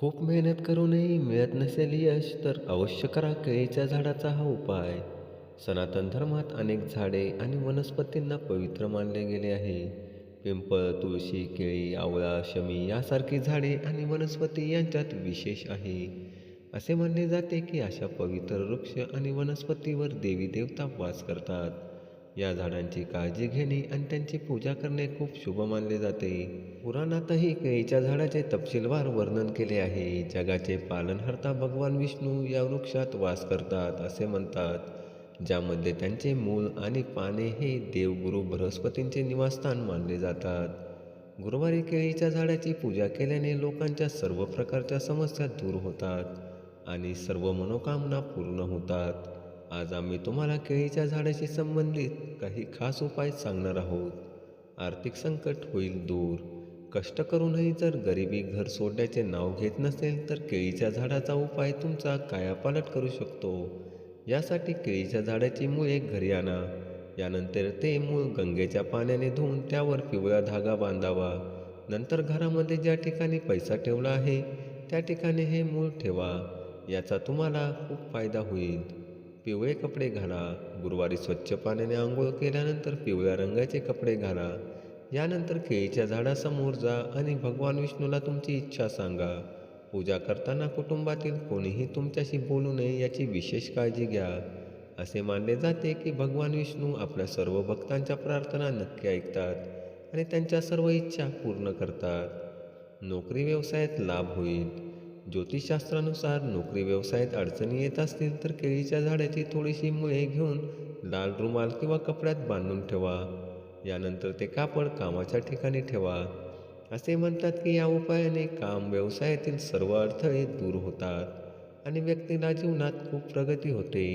खूप मेहनत करूनही मिळत नसेल यश तर अवश्य करा केळीच्या झाडाचा हा उपाय. सनातन धर्मात अनेक झाडे आणि वनस्पतींना पवित्र मानले गेले आहे. पिंपळ तुळशी केळी आवळा शमी यासारखी झाडे आणि वनस्पती यांच्यात विशेष आहे. असे मानले जाते की अशा पवित्र वृक्ष आणि वनस्पतीवर देवी देवता वास करतात. या झाडांची काळजी घेणे आणि त्यांची पूजा करणे खूप शुभ मानले जाते. पुराणातही केळीच्या झाडाचे तपशीलवार वर्णन केले आहे. जगाचे पालनहर्ता भगवान विष्णू या वृक्षात वास करतात असे म्हणतात. ज्यामध्ये त्यांचे मूल आणि पाने हे देवगुरु बृहस्पतींचे निवासस्थान मानले जातात. गुरुवारी केळीच्या झाडाची पूजा केल्याने लोकांच्या सर्व प्रकारच्या समस्या दूर होतात आणि सर्व मनोकामना पूर्ण होतात. आज आम्ही तुम्हाला केळीच्या झाडाशी संबंधित काही खास उपाय सांगणार आहोत. आर्थिक संकट होईल दूर. कष्ट करूनही जर गरिबी घर सोडण्याचे नाव घेत नसेल तर केळीच्या झाडाचा उपाय तुमचा कायापालट करू शकतो. यासाठी केळीच्या झाडाची मुळे घरी आणा. यानंतर ते मूळ गंगेच्या पाण्याने धुवून त्यावर पिवळा धागा बांधावा. नंतर घरामध्ये ज्या ठिकाणी पैसा ठेवला आहे त्या ठिकाणी हे मूळ ठेवा. याचा तुम्हाला खूप फायदा होईल. पिवळे कपडे घाला. गुरुवारी स्वच्छ पाण्याने आंघोळ केल्यानंतर पिवळ्या रंगाचे कपडे घाला. यानंतर केळीच्या झाडासमोर जा आणि भगवान विष्णूला तुमची इच्छा सांगा. पूजा करताना कुटुंबातील कोणीही तुमच्याशी बोलू नये याची विशेष काळजी घ्या. असे मानले जाते की भगवान विष्णू आपल्या सर्व भक्तांच्या प्रार्थना नक्की ऐकतात आणि त्यांच्या सर्व इच्छा पूर्ण करतात. नोकरी व्यवसायात लाभ होईल. ज्योतिषशास्त्रानुसार नोकरी व्यवसायात अडचणी येत असतील तर केळीच्या झाडाची थोडीशी मुळे घेऊन लाल रुमाल किंवा कपड्यात बांधून ठेवा. यानंतर ते कापड कामाच्या ठिकाणी ठेवा. असे म्हणतात की या उपायाने काम व्यवसायातील सर्व अडथळे दूर होतात आणि व्यक्तीला जीवनात खूप प्रगती होते.